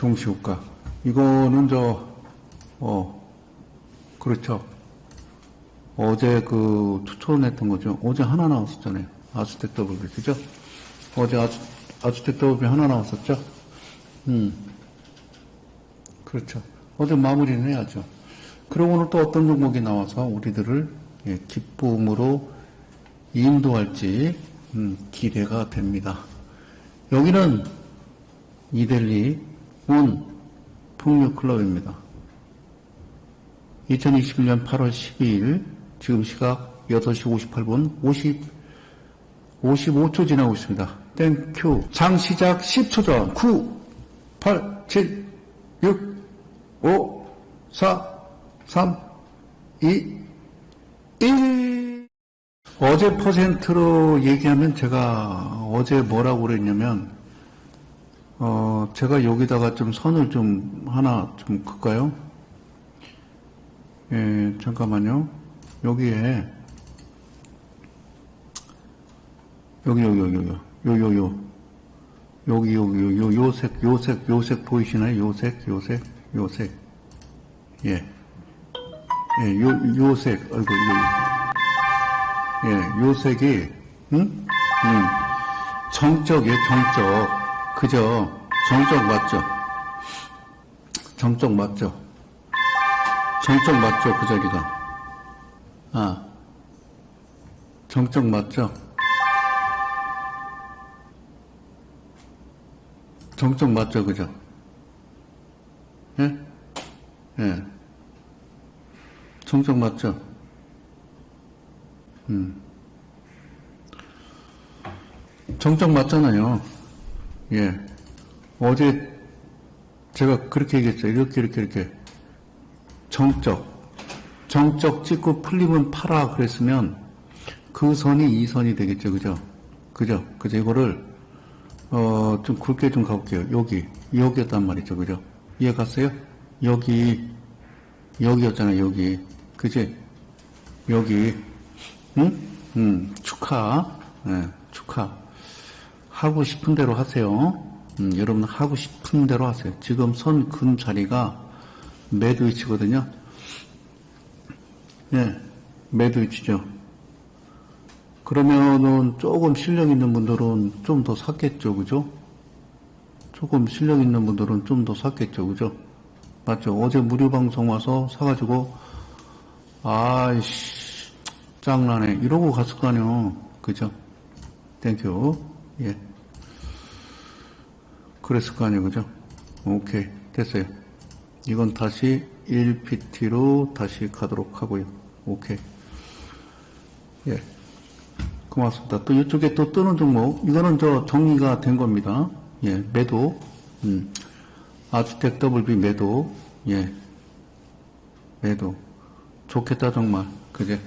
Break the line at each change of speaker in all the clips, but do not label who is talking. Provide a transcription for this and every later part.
동시효과. 이거는 저, 어, 그렇죠. 어제 그 추천했던 거죠. 어제 하나 나왔었잖아요. 아스텍 더블비, 그죠? 어제 아스, 아스텍 더블비 하나 나왔었죠? 음. 그렇죠. 어제 마무리는 해야죠. 그리고 오늘 또 어떤 종목이 나와서 우리들을 예, 기쁨으로 인도할지 음, 기대가 됩니다. 여기는 이델리 온 풍류클럽입니다. 2021년 8월 12일 지금 시각 8시 58분 50, 55초 지나고 있습니다. 땡큐. 장 시작 10초 전 9, 8, 7, 6, 5, 4, 3, 2, 1. 어제 퍼센트로 얘기하면 제가 어제 뭐라고 그랬냐면, 어, 제가 여기다가 좀 선을 좀 하나 좀 긋까요? 예, 잠깐만요. 여기에, 여기, 여기, 여기, 여기, 요, 요, 요. 여기, 여기, 요, 요, 요색, 요색, 요색 보이시나요? 요색, 요색, 요색. 예. 예, 요, 요색, 아이고, 이거. 예, 요색이, 응? 응. 정적이에요, 정적. 그죠? 정적 맞죠? 정적 맞죠? 정적 맞죠, 그 자리가? 아. 정적 맞죠? 정적 맞죠, 그죠? 예? 예. 정적 맞죠? 음. 정적 맞잖아요. 예. 어제 제가 그렇게 얘기했죠. 이렇게, 이렇게, 이렇게. 정적. 정적 찍고 풀리면 팔아 그랬으면 그 선이 이 선이 되겠죠. 그죠? 그죠? 그죠? 이거를, 어, 좀 굵게 좀 가볼게요. 여기. 여기였단 말이죠. 그죠? 이해 갔어요? 여기. 여기였잖아요. 여기. 그지? 여기. 응? 음, 축하. 예, 축하. 하고 싶은 대로 하세요. 음, 여러분 하고 싶은 대로 하세요. 지금 선근 자리가 매도 위치거든요. 예, 매도 위치죠. 그러면은 조금 실력 있는 분들은 좀 더 샀겠죠, 그죠? 조금 실력 있는 분들은 좀 더 샀겠죠, 그죠? 맞죠? 어제 무료 방송 와서 사가지고, 아이씨, 짱나네. 이러고 갔을 거 아니에요. 그죠? 땡큐. 예. 그랬을 거 아니에요. 그죠? 오케이. 됐어요. 이건 다시 1PT로 다시 가도록 하고요. 오케이. 예. 고맙습니다. 또 이쪽에 또 뜨는 종목, 이거는 저 정리가 된 겁니다. 예, 매도, 음, 아주텍 더블비 매도, 예, 매도. 좋겠다, 정말. 그제?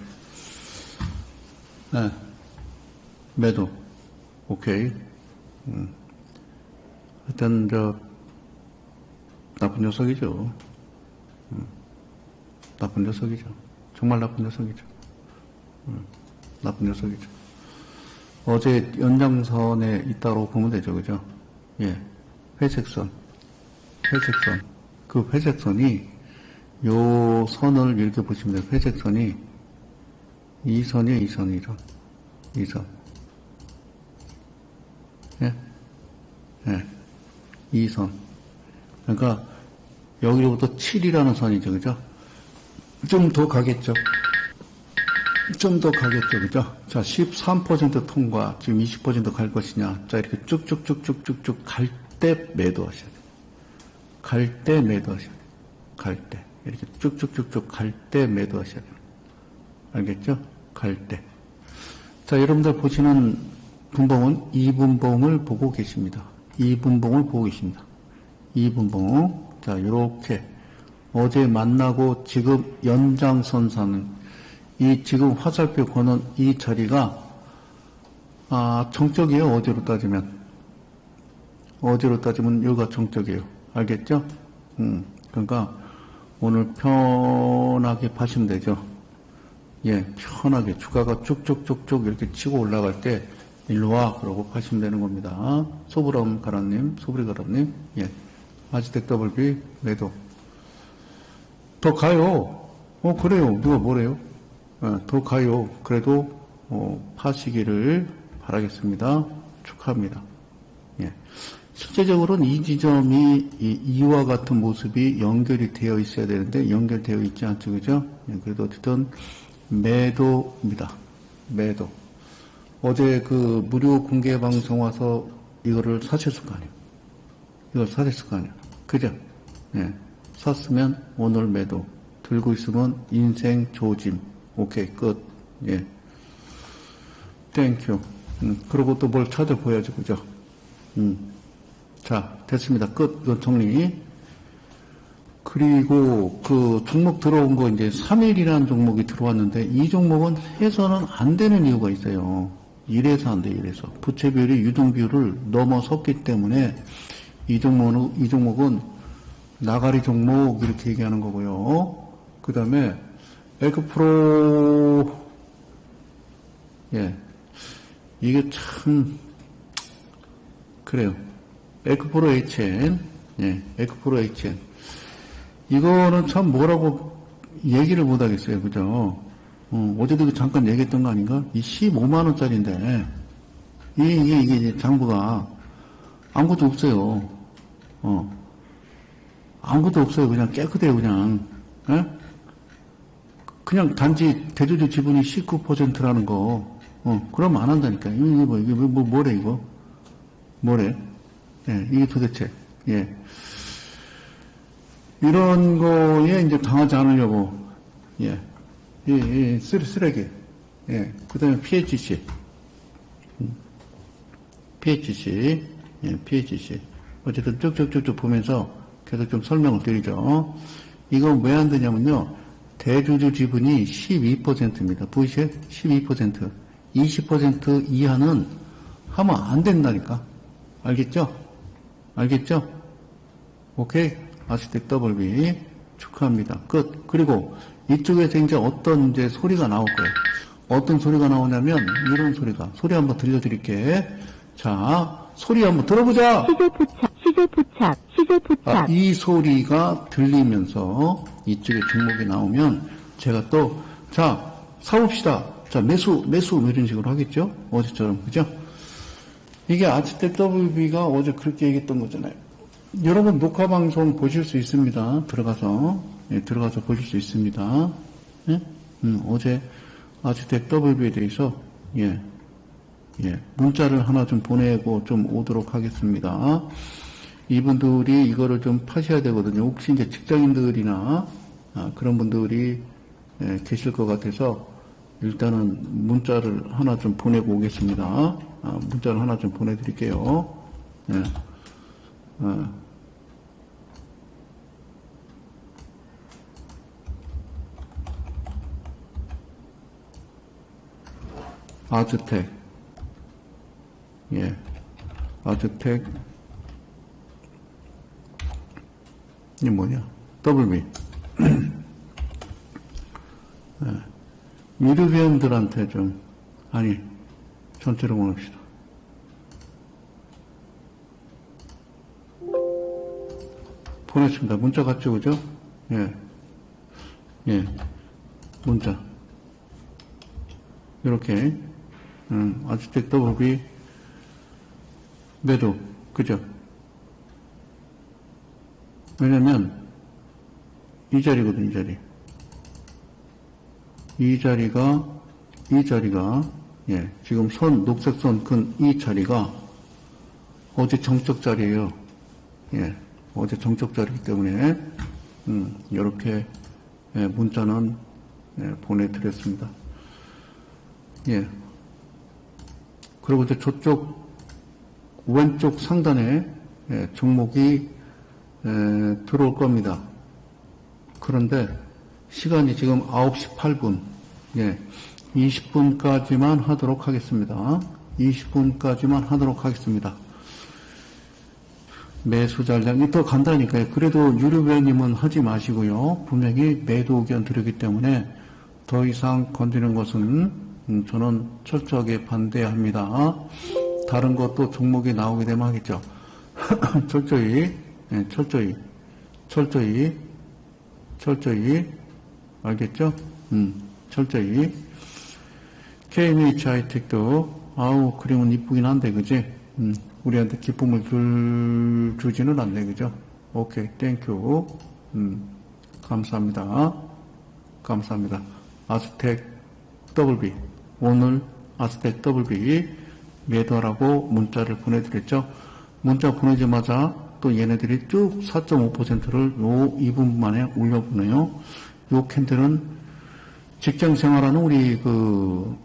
예, 매도. 오케이. 음. 하여튼, 저, 나쁜 녀석이죠. 음, 나쁜 녀석이죠. 정말 나쁜 녀석이죠. 음, 나쁜 녀석이죠. 어제 연장선에 있다고 보면 되죠. 그죠? 예. 회색선. 회색선. 그 회색선이 요 선을 이렇게 보시면 돼요. 회색선이 이 선이에요. 이 선이죠. 이 선. 예? 예. 이 선. 그러니까 여기로부터 7이라는 선이죠. 그죠? 좀 더 가겠죠. 좀 더 가겠죠. 그죠? 자, 13% 통과, 지금 20%갈 것이냐. 자, 이렇게 쭉쭉쭉쭉쭉쭉 갈 때 매도하셔야 돼요. 갈 때 매도하셔야 돼요. 갈 때. 이렇게 쭉쭉쭉쭉 갈 때 매도하셔야 돼요. 알겠죠? 갈 때. 자, 여러분들 보시는 분봉은 이 분봉을 보고 계십니다. 이분봉을 보고 계십니다. 이분봉. 자, 요렇게. 어제 만나고 지금 연장선상은 이 지금 화살표 거는 이 자리가 아, 정적이에요. 어제로 따지면. 어제로 따지면 여기가 정적이에요. 알겠죠? 음, 그러니까 오늘 편하게 파시면 되죠. 예, 편하게 주가가 쭉쭉쭉쭉 이렇게 치고 올라갈 때 일로 와 그러고 파시면 되는 겁니다. 소브람 가라님, 소브리 가라님, 예, 아지텍 더블비 매도. 더 가요. 어, 그래요. 누가 뭐래요? 어, 더 가요. 그래도, 어, 파시기를 바라겠습니다. 축하합니다. 예. 실제적으로는 이 지점이 이, 이와 같은 모습이 연결이 되어 있어야 되는데 연결되어 있지 않죠. 그죠? 예, 그래도 어쨌든 매도입니다. 매도. 어제 그 무료 공개 방송 와서 이거를 사셨을 거 아니에요. 이걸 사셨을 거 아니에요. 그죠? 예. 샀으면 오늘 매도. 들고 있으면 인생 조짐. 오케이, 끝. 예. 땡큐. 음, 그리고 또 뭘 찾아보야지, 그죠? 음. 자, 됐습니다. 끝. 이건 정리. 그리고 그 종목 들어온 거 이제 3일이라는 종목이 들어왔는데 이 종목은 해서는 안 되는 이유가 있어요. 이래서 안 돼, 이래서. 부채 비율이 유동 비율을 넘어섰기 때문에 이 종목은, 이 종목은 나가리 종목 이렇게 얘기하는 거고요. 그 다음에 에크프로, 예. 이게 참, 그래요. 에크프로 HN, 예, 에크프로 HN. 이거는 참 뭐라고 얘기를 못 하겠어요. 그죠? 어, 어제도 잠깐 얘기했던 거 아닌가? 이 15만 원짜리인데, 이게, 이게, 이게 이제 장부가 아무것도 없어요. 어. 아무것도 없어요. 그냥 깨끗해요. 그냥. 예? 그냥 단지 대주주 지분이 19%라는 거. 어, 그러면 안 한다니까. 이게 뭐, 이게 뭐, 뭐 뭐래, 이거? 뭐래? 예, 이게 도대체, 예. 이런 거에 이제 당하지 않으려고, 예. 예, 예, 쓰- 쓰레기. 예. 그 다음에 PHC. 음. PHC. 예, PHC. 어쨌든 쭉쭉쭉쭉 보면서 계속 좀 설명을 드리죠. 이건 왜 안 되냐면요. 대주주 지분이 12%입니다. 보이세요? 12%. 20% 이하는 하면 안 된다니까. 알겠죠? 알겠죠? 오케이? 아스텍 더블비 축하합니다. 끝. 그리고 이쪽에서 이제 어떤 이제 소리가 나올 거예요. 어떤 소리가 나오냐면 이런 소리가 소리 한번 들려드릴게. 자, 소리 한번 들어보자.
시세 포착, 시세 포착,
아,
포착.
이 소리가 들리면서 이쪽에 종목이 나오면 제가 또, 자, 사봅시다. 자, 매수, 매수, 뭐 이런 식으로 하겠죠? 어제처럼, 그죠? 이게 아치텍 WB가 어제 그렇게 얘기했던 거잖아요. 여러분 녹화 방송 보실 수 있습니다. 들어가서, 예, 들어가서 보실 수 있습니다. 예? 음, 어제 아치텍 WB에 대해서, 예, 예, 문자를 하나 좀 보내고 좀 오도록 하겠습니다. 이분들이 이거를 좀 파셔야 되거든요. 혹시 이제 직장인들이나 아, 그런 분들이 예, 계실 것 같아서 일단은 문자를 하나 좀 보내고 오겠습니다. 아, 문자를 하나 좀 보내드릴게요. 예. 어. 아주택, 예, 아주택, 이게 뭐냐? 더블비. 예. 미르비언들한테 좀, 아니, 전체로 보냅시다. 보냈습니다. 문자 갔죠, 그죠? 예. 예. 문자. 이렇게, 음, 아주택 더블비 매도, 그죠? 왜냐면, 이 자리거든, 이 자리. 이 자리가, 이 자리가, 예, 지금 선, 녹색 선 큰 이 자리가 어제 정적 자리예요 예, 어제 정적 자리이기 때문에, 음, 이렇게, 예, 문자는, 예, 보내드렸습니다. 예. 그리고 이제 저쪽, 왼쪽 상단에, 예, 종목이, 에, 들어올 겁니다. 그런데 시간이 지금 9시 8분, 예, 20분까지만 하도록 하겠습니다. 20분까지만 하도록 하겠습니다. 매수 잔량이 더 간다니까요. 그래도 유료배님은 하지 마시고요. 분명히 매도 의견 드리기 때문에 더 이상 건드리는 것은 음, 저는 철저하게 반대합니다. 다른 것도 종목이 나오게 되면 하겠죠. 철저히 예, 철저히, 철저히, 철저히, 알겠죠? 음, 철저히. KMH 하이텍도, 아우, 그림은 이쁘긴 한데, 그지? 음, 우리한테 기쁨을 줄, 주지는 않네, 그죠? 오케이, 땡큐. 음, 감사합니다. 감사합니다. 아스텍 WB. 오늘 아스텍 WB 매도하라고 문자를 보내드렸죠. 문자 보내자마자 또 얘네들이 쭉 4.5%를 요 2분 만에 올려보네요. 요 캔들은 직장 생활하는 우리 그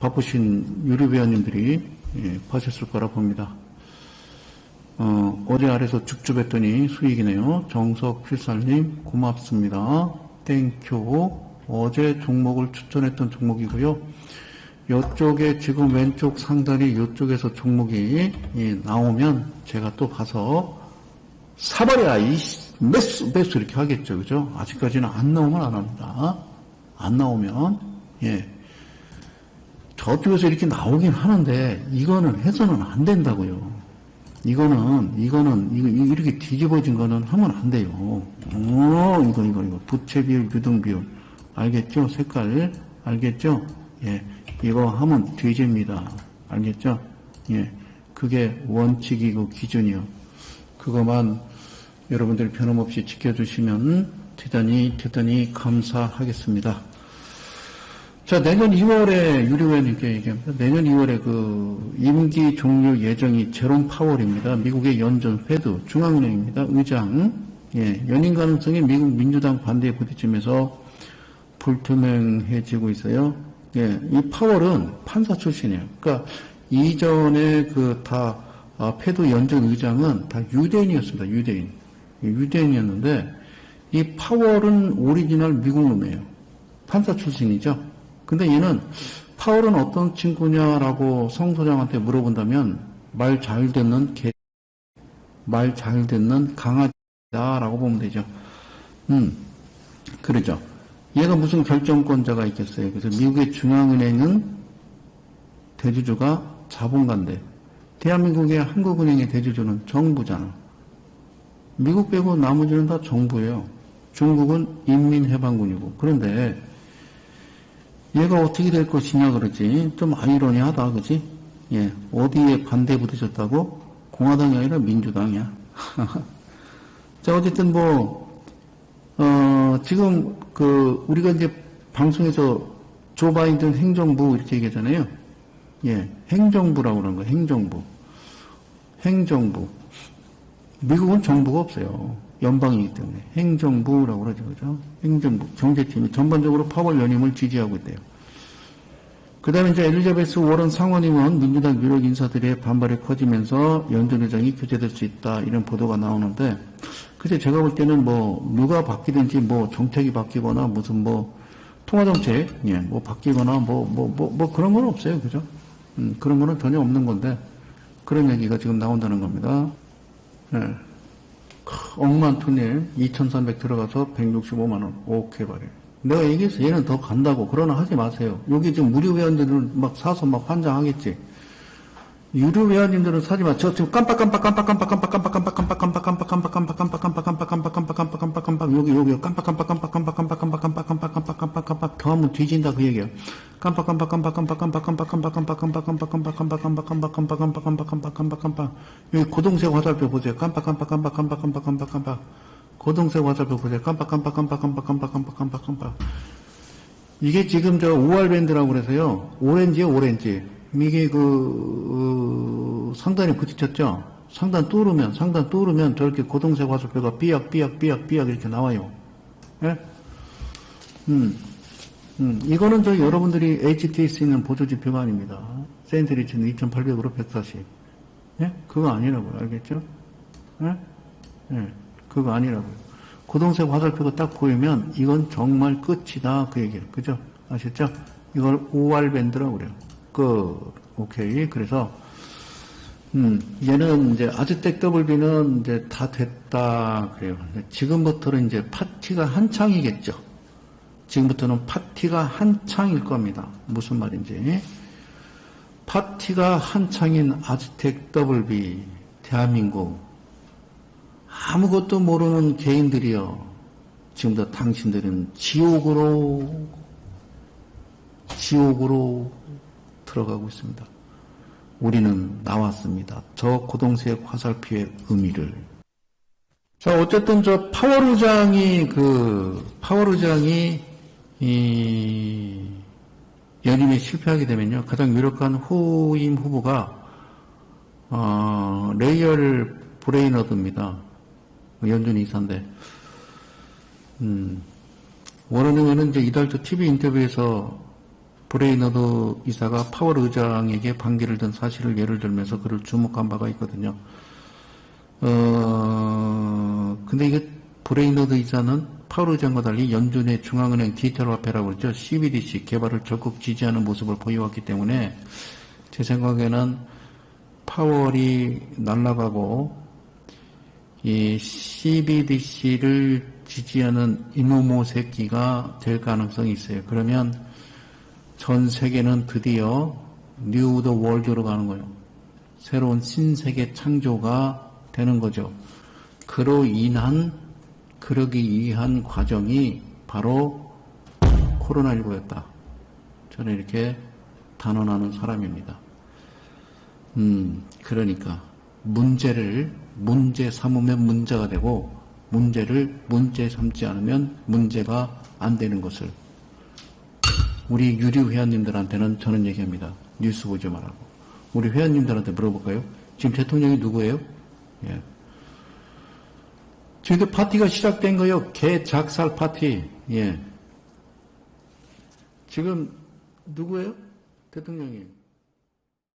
바쁘신 유료회원님들이 예, 파셨을 거라 봅니다. 어, 어제 아래서 줍줍했더니 수익이네요. 정석 필살님 고맙습니다. 땡큐. 어제 종목을 추천했던 종목이고요. 이쪽에 지금 왼쪽 상단이 이쪽에서 종목이 예, 나오면 제가 또 가서 사버려 이 매수 매수 이렇게 하겠죠, 그죠? 아직까지는 안 나오면 안 합니다. 안 나오면 예 저쪽에서 이렇게 나오긴 하는데 이거는 해서는 안 된다고요. 이거는 이거는 이거 이렇게 뒤집어진 거는 하면 안 돼요. 어 이거 이거 이거 부채 비율 유동 비율 알겠죠? 색깔 알겠죠? 예 이거 하면 뒤집니다. 알겠죠? 예 그게 원칙이고 기준이요. 그것만 여러분들이 변함없이 지켜주시면 대단히 대단히 감사하겠습니다. 자, 내년 2월에 유료회원님께 얘기합니다. 내년 2월에 그 임기 종료 예정이 제롬 파월입니다. 미국의 연준 페드 중앙은행입니다. 의장. 예, 연임 가능성이 미국 민주당 반대에 부딪히면서 불투명해지고 있어요. 예, 이 파월은 판사 출신이에요. 그러니까 이전에 그다 아, 페드 연준 의장은 다 유대인이었습니다. 유대인. 유대인이었는데 이 파월은 오리지널 미국 놈이에요. 판사 출신이죠. 근데 얘는 파월은 어떤 친구냐라고 성 소장한테 물어본다면 말 잘 듣는 개, 말 잘 듣는 강아지다라고 보면 되죠. 음, 그러죠. 얘가 무슨 결정권자가 있겠어요. 그래서 미국의 중앙은행은 대주주가 자본가인데 대한민국의 한국은행의 대주주는 정부잖아. 미국 빼고 나머지는 다 정부예요. 중국은 인민해방군이고. 그런데 얘가 어떻게 될 것이냐 그러지. 좀 아이러니하다, 그지? 예, 어디에 반대 부딪혔다고? 공화당이 아니라 민주당이야. 자, 어쨌든 뭐, 어, 지금 그, 우리가 이제 방송에서 조 바이든 행정부 이렇게 얘기하잖아요. 예, 행정부라고 그러는 거예요, 행정부. 행정부. 미국은 정부가 없어요. 연방이기 때문에. 행정부라고 그러죠. 그죠? 행정부. 경제팀이 전반적으로 파월 연임을 지지하고 있대요. 그 다음에 이제 엘리자베스 워런 상원의원 민주당 유력 인사들의 반발이 커지면서 연준 의장이 교체될 수 있다. 이런 보도가 나오는데, 글쎄 제가 볼 때는 뭐, 누가 바뀌든지 뭐, 정책이 바뀌거나 무슨 뭐, 통화정책, 예, 뭐 바뀌거나 뭐, 뭐, 뭐, 뭐 그런 건 없어요. 그죠? 음, 그런 거는 전혀 없는 건데, 그런 얘기가 지금 나온다는 겁니다. 예. 억만 톤일 2,300 들어가서 165만 원. 오케이, 말이에요. 내가 얘기했어. 얘는 더 간다고. 그러나 하지 마세요. 여기 지금 무료 회원들은 막 사서 막 환장하겠지. 유료 회원님들은 사지 마. 저 지금 깜빡깜빡 깜빡깜빡 깜빡깜빡 깜빡깜빡 깜빡깜빡 깜빡깜빡 깜빡깜빡 깜빡깜빡 깜빡깜빡 깜빡깜빡 깜빡 여기 여기 깜빡깜빡 깜빡깜빡 깜빡깜빡 깜빡깜빡 깜빡깜빡 깜빡깜빡. 깜빡깜빡 깜빡깜빡 깜빡깜빡 깜빡깜빡 깜빡깜빡 깜빡깜빡 깜빡깜빡 깜빡깜빡 깜빡깜빡 깜빡깜빡 여기 고동색 화살표 보세요. 깜빡깜빡 깜빡깜빡 깜빡깜빡 깜빡깜빡 고동색 화살표 보세요. 깜빡깜빡 깜빡깜빡 깜빡깜빡 깜빡깜빡 이게 지금 저 오알밴드라고 그래서요. 오렌지요, 오렌지. 이게 그, 어, 상단에 부딪혔죠? 상단 뚫으면, 상단 뚫으면 저렇게 고동색 화살표가 삐약, 삐약, 삐약, 삐약 이렇게 나와요. 예? 음, 음, 이거는 저 여러분들이 HTS 있는 보조 지표가 아닙니다. 세인트리치는 2800으로 140. 예? 그거 아니라고요. 알겠죠? 예? 예, 그거 아니라고요. 고동색 화살표가 딱 보이면 이건 정말 끝이다. 그 얘기예요. 그죠? 아셨죠? 이걸 오알밴드라고 그래요. 그, 오케이. 그래서, 음, 얘는 이제 아즈텍 WB는 이제 다 됐다. 그래요. 지금부터는 이제 파티가 한창이겠죠. 지금부터는 파티가 한창일 겁니다. 무슨 말인지. 파티가 한창인 아즈텍 WB, 대한민국. 아무것도 모르는 개인들이요. 지금도 당신들은 지옥으로, 지옥으로 들어가고 있습니다. 우리는 나왔습니다. 저 고동색 화살표의 의미를. 자, 어쨌든 저 파월의장이 그, 파월의장이 이, 연임에 실패하게 되면요. 가장 유력한 후임 후보가, 어, 레이얼 브레이너드입니다. 연준 이사인데, 음, 원어능에는 이제 이달 초 TV 인터뷰에서 브레이너드 이사가 파월 의장에게 반기를 든 사실을 예를 들면서 그를 주목한 바가 있거든요. 어, 근데 이게 브레이너드 이사는 파월 의장과 달리 연준의 중앙은행 디지털 화폐라고 그러죠. CBDC 개발을 적극 지지하는 모습을 보여왔기 때문에 제 생각에는 파월이 날아가고 이 CBDC를 지지하는 이모모 새끼가 될 가능성이 있어요. 그러면 전 세계는 드디어 뉴더 월드로 가는 거예요. 새로운 신세계 창조가 되는 거죠. 그로 인한 그러기 위한 과정이 바로 코로나19였다. 저는 이렇게 단언하는 사람입니다. 음, 그러니까 문제를 문제 삼으면 문제가 되고 문제를 문제 삼지 않으면 문제가 안 되는 것을 우리 유리 회원님들한테는 저는 얘기합니다. 뉴스 보지 말라고. 우리 회원님들한테 물어볼까요? 지금 대통령이 누구예요? 예. 지금 파티가 시작된 거요. 개 작살 파티. 예. 지금 누구예요? 대통령이.